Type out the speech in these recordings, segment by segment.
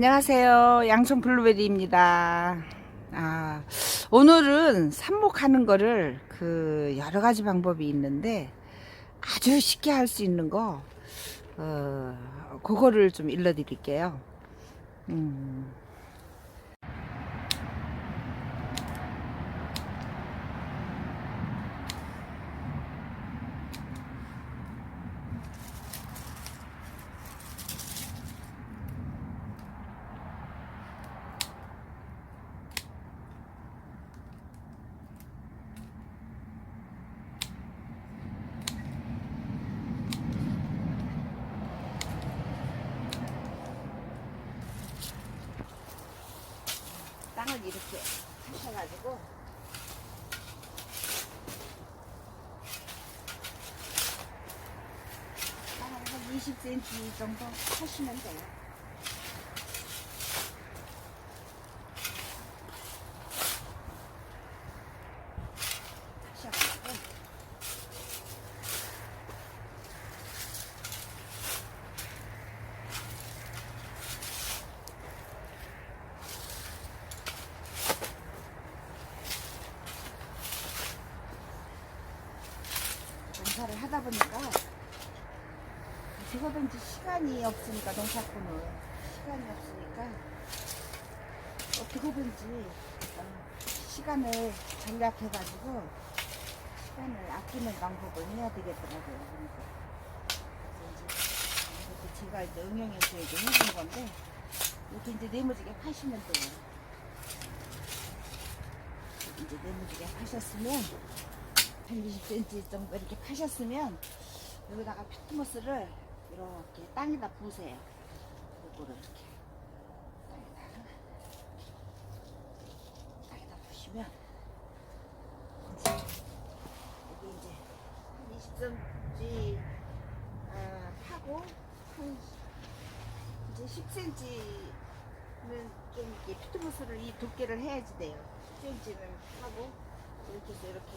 안녕하세요. 양손 블루베리입니다. 아, 오늘은 삽목하는 거를 그 여러 가지 방법이 있는데 아주 쉽게 할 수 있는 거, 어, 그거를 좀 일러 드릴게요. 음, 이렇게 하셔가지고 한 20cm 정도 하시면 돼요. 하셔가지고 농사를 하다 보니까 그거든지 시간이 없으니까 농사꾼은 시간이 없으니까 어떻게든지 어, 시간을 전략해가지고 시간을 아끼는 방법을 해야 되겠더라고요. 그래서 이제 제가 이제 응용해서 이제 해본 건데 이렇게 이제 네모지게 파시면 돼요. 이제 네모지게 파셨으면 한 20cm 정도 이렇게 파셨으면 여기다가 피트모스를 이렇게 땅에다 부으세요. 요거를 이렇게 땅에다가 땅에다 부시면 이제 여기 이제 한 20cm 아, 파고 한 이제 10cm는 좀 이렇게 피트모스를 이 두께를 해야지 돼요. 10cm는 하고 이렇게 해서 이렇게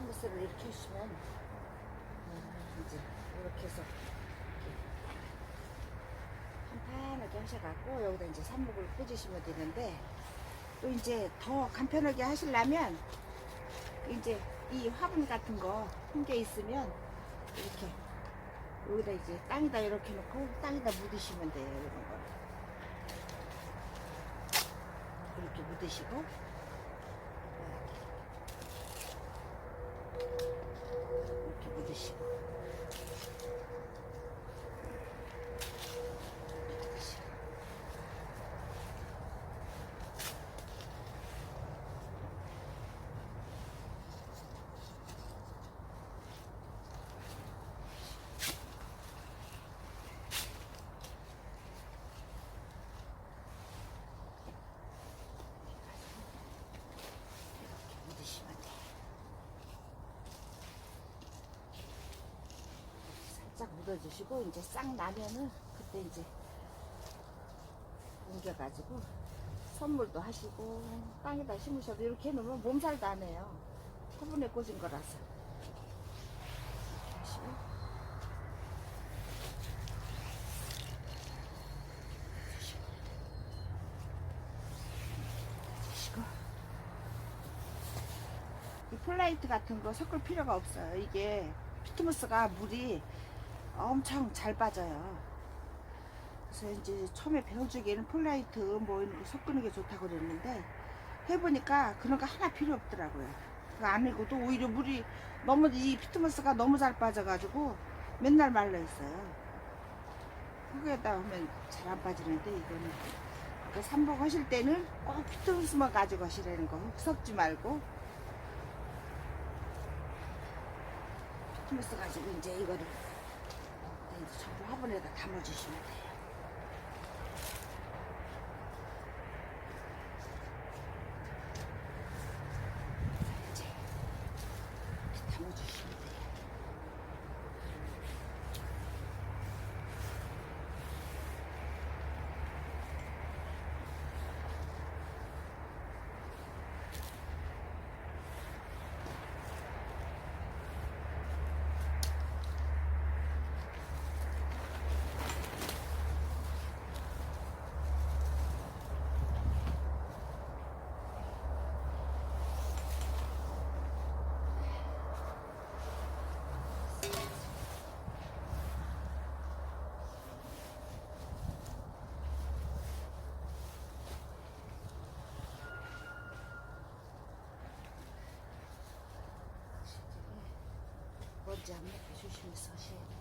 피트모스를 이렇게 하시면 음, 이제 이렇게 해서 이렇게 한판하게 하셔갖고 여기다 이제 삽목을 꽂으시면 되는데 또 이제 더 간편하게 하시려면 이제 이 화분 같은 거한개 있으면 이렇게 여기다 이제 땅에다 이렇게 놓고 땅에다 묻으시면 돼요 이런 거 이렇게 묻으시고 이렇게 묻으시고 묻으시고. 이렇게 묻으시면 돼요. 살짝 묻어주시고 이제 싹 나면은 그때 이제 옮겨가지고 선물도 하시고 땅에다 심으셔도 이렇게 해놓으면 몸살도 안 해요. 화분에 꽂은 거라서. 이 폴라이트 같은 거 섞을 필요가 없어요. 이게 피트모스가 물이 엄청 잘 빠져요. 그래서 이제 처음에 배워주기에는 폴라이트 뭐 이런 거 섞는 게 좋다고 그랬는데 해보니까 그런 거 하나 필요 없더라고요. 그거 안 해고도 오히려 물이 너무 이 피트모스가 너무 잘 빠져가지고 맨날 말라 있어요. 흙에다 하면 잘 안 빠지는데 이거는 그 삼복 하실 때는 꼭 피트모스만 가지고 하시라는 거 흙 섞지 말고 피트모스 가지고 이제 이거를 담아주시면 돼요. 먼지 안 먹게 조심해서 하셔야 돼.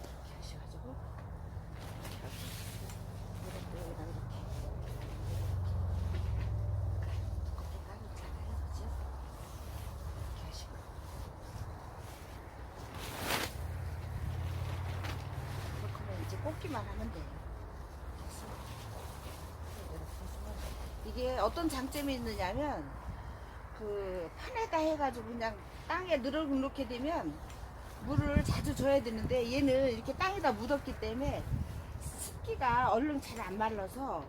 이렇게 하셔가지고 이렇게 여기다 이렇게 두껍게 깔았잖아요, 그죠? 이렇게 하시고 그렇게 이제 꽂기만 하면 돼요. 이렇게 이게 어떤 장점이 있느냐면 그 판에다 해가지고 그냥 땅에 늘어놓게 되면 물을 자주 줘야 되는데 얘는 이렇게 땅에다 묻었기 때문에 습기가 얼른 잘 안 말라서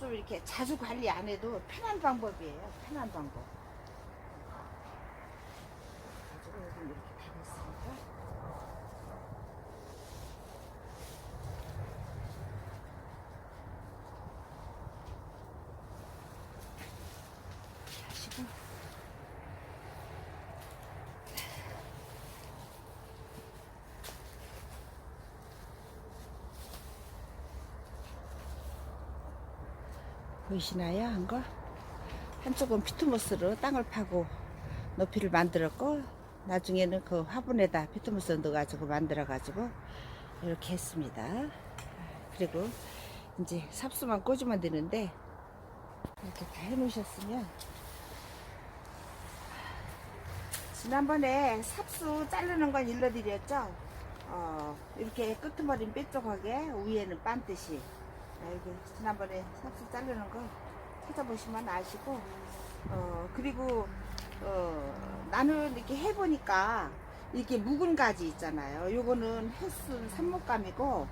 좀 이렇게 자주 관리 안 해도 편한 방법이에요. 편한 방법. 가지고 여기 이렇게 다 됐으니까 이렇게 하시고 보이시나요? 한 거? 한쪽은 피트모스로 땅을 파고 높이를 만들었고 나중에는 그 화분에다 피트모스 넣어가지고 만들어가지고 이렇게 했습니다. 그리고 이제 삽수만 꽂으면 되는데 이렇게 다 해놓으셨으면 지난번에 삽수 자르는 건 일러드렸죠? 어, 이렇게 끄트머리 뾰족하게 위에는 반듯이 아, 여기 지난번에 삽수 자르는 거 찾아보시면 아시고 어 그리고 어 나는 이렇게 해보니까 이렇게 묵은 가지 있잖아요. 요거는 햇순 산목감이고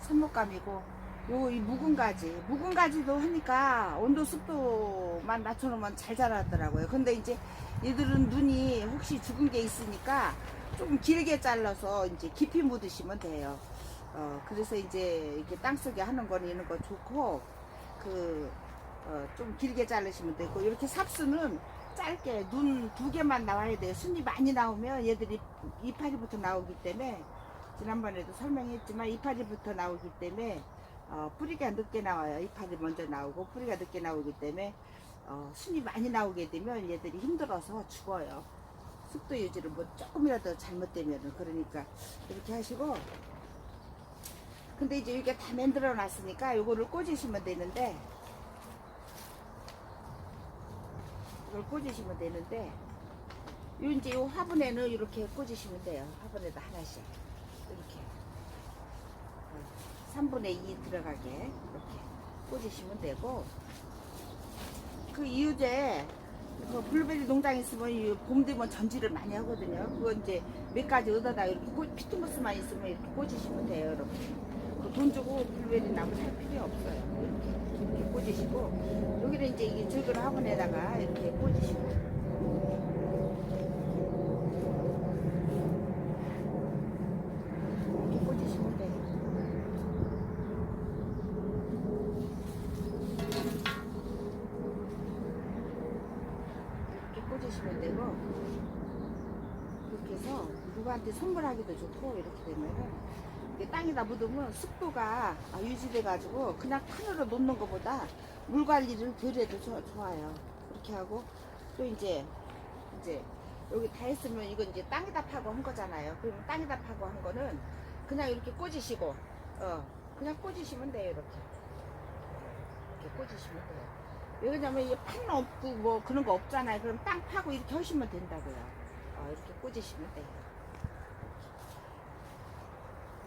산목감이고 요 이 묵은 가지. 묵은 가지도 하니까 온도 습도만 맞춰놓으면 잘 자라더라고요. 근데 이제 얘들은 눈이 혹시 죽은 게 있으니까 좀 길게 잘라서 이제 깊이 묻으시면 돼요 어, 그래서 이제 이렇게 땅속에 하는 거는 이런 거 좋고, 그, 어, 좀 길게 자르시면 되고, 이렇게 삽수는 짧게 눈 두 개만 나와야 돼요. 순이 많이 나오면 얘들이 이파리부터 나오기 때문에, 지난번에도 설명했지만 이파리부터 나오기 때문에, 어, 뿌리가 늦게 나와요. 이파리 먼저 나오고, 뿌리가 늦게 나오기 때문에, 어, 순이 많이 나오게 되면 얘들이 힘들어서 죽어요. 습도 유지를 뭐 조금이라도 잘못되면은, 그러니까, 이렇게 하시고, 근데 이제 이게 다 만들어 놨으니까 요거를 꽂으시면 되는데 이걸 꽂으시면 되는데 요 이제 요 화분에는 이렇게 꽂으시면 돼요. 화분에다 하나씩. 이렇게. 3분의 2 들어가게 이렇게 꽂으시면 되고 그 이유제 그 블루베리 농장 있으면 이봄 되면 전지를 많이 하거든요. 그거 이제 몇 가지 얻어다 이렇게 꽂- 피트모스만 있으면 이렇게 꽂으시면 돼요 이렇게 그 돈 주고 블루베리 나무 살 필요 없어요. 이렇게, 꽂으시고 여기는 이제 이게 적은 화분에다가 이렇게 꽂으시고 이렇게 꽂으시면 돼요. 이렇게 꽂으시면 되고 이렇게 해서 누구한테 선물하기도 좋고 이렇게 되면은 땅에다 묻으면 습도가 아, 유지돼 가지고 그냥 칸으로 놓는 것보다 물 관리를 덜 해도 좋- 좋아요. 그렇게 하고 또 이제 이제 여기 다 했으면 이건 이제 땅에다 파고 한 거잖아요. 그럼 땅에다 파고 한 거는 그냥 이렇게 꽂으시고 어 그냥 꽂으시면 돼요 이렇게. 이렇게 꽂으시면 돼요. 왜냐면 이게 판 없고 뭐 그런 거 없잖아요. 그럼 땅 파고 이렇게 하시면 된다고요. 어, 이렇게 꽂으시면 돼요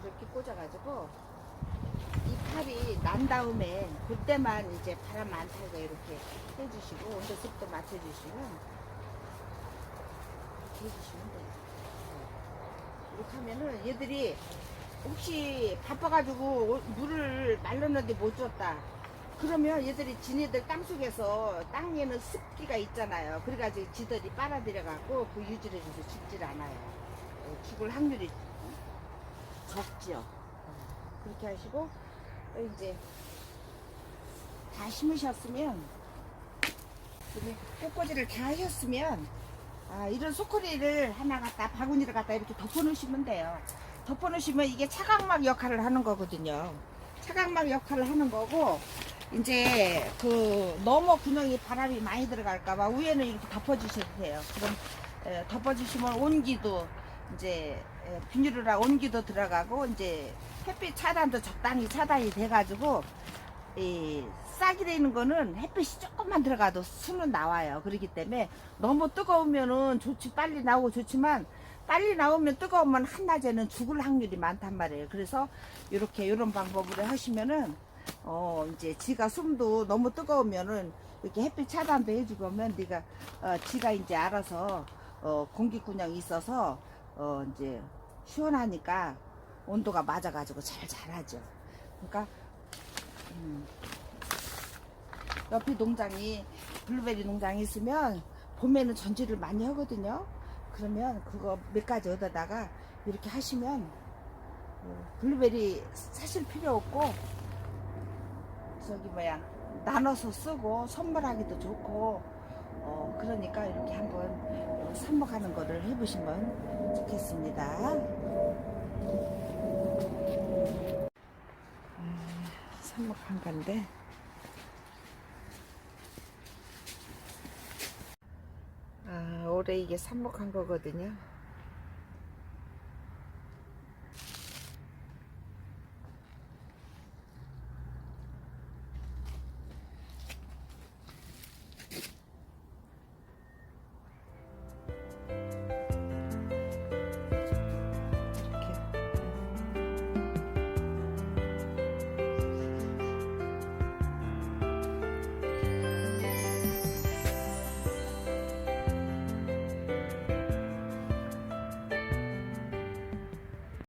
이렇게 꽂아가지고 이 팔이 난 다음에 그때만 이제 바람 안 타게 이렇게 해주시고 온도 습도 맞춰주시면 이렇게 해주시면 돼요. 네. 이렇게 하면은 얘들이 혹시 바빠가지고 오- 물을 말렸는데 못 줬다. 그러면 얘들이 지네들 땅속에서 땅에는 습기가 있잖아요. 그래가지고 지들이 빨아들여갖고 그 유지를 해서 죽질 않아요. 어, 죽을 확률이 적죠. 그렇게 하시고 또 이제 다 심으셨으면 꽃꽂이를 다 하셨으면 아, 이런 소쿠리를 하나 갖다 바구니를 갖다 이렇게 덮어놓으시면 돼요. 덮어놓으시면 이게 차각막 역할을 하는 거거든요. 차각막 역할을 하는 거고 이제 그 너무 구멍이 바람이 많이 들어갈까봐 위에는 이렇게 덮어주셔도 돼요. 그럼 에, 덮어주시면 온기도 이제 에, 비닐이랑 온기도 들어가고 이제 햇빛 차단도 적당히 차단이 돼가지고 이 싹이 되는 거는 햇빛이 조금만 들어가도 수는 나와요. 그렇기 때문에 너무 뜨거우면은 좋지 빨리 나오고 좋지만 빨리 나오면 뜨거우면 한낮에는 죽을 확률이 많단 말이에요. 그래서 이렇게 이런 방법으로 하시면은 어 이제 지가 숨도 너무 뜨거우면은 이렇게 햇빛 차단도 해주고 하면 네가 어 지가 이제 알아서 어 공기군형이 있어서 어 이제 시원하니까 온도가 맞아가지고 잘 자라죠. 그러니까 음, 옆에 농장이 블루베리 농장이 있으면 봄에는 전지를 많이 하거든요. 그러면 그거 몇 가지 얻어다가 이렇게 하시면 어, 블루베리 사실 필요 없고 저기 뭐야 나눠서 쓰고 선물하기도 좋고 어 그러니까 이렇게 한번 어, 삽목하는 거를 해보시면 좋겠습니다. 음, 삽목한 건데 아, 올해 이게 삽목한 거거든요.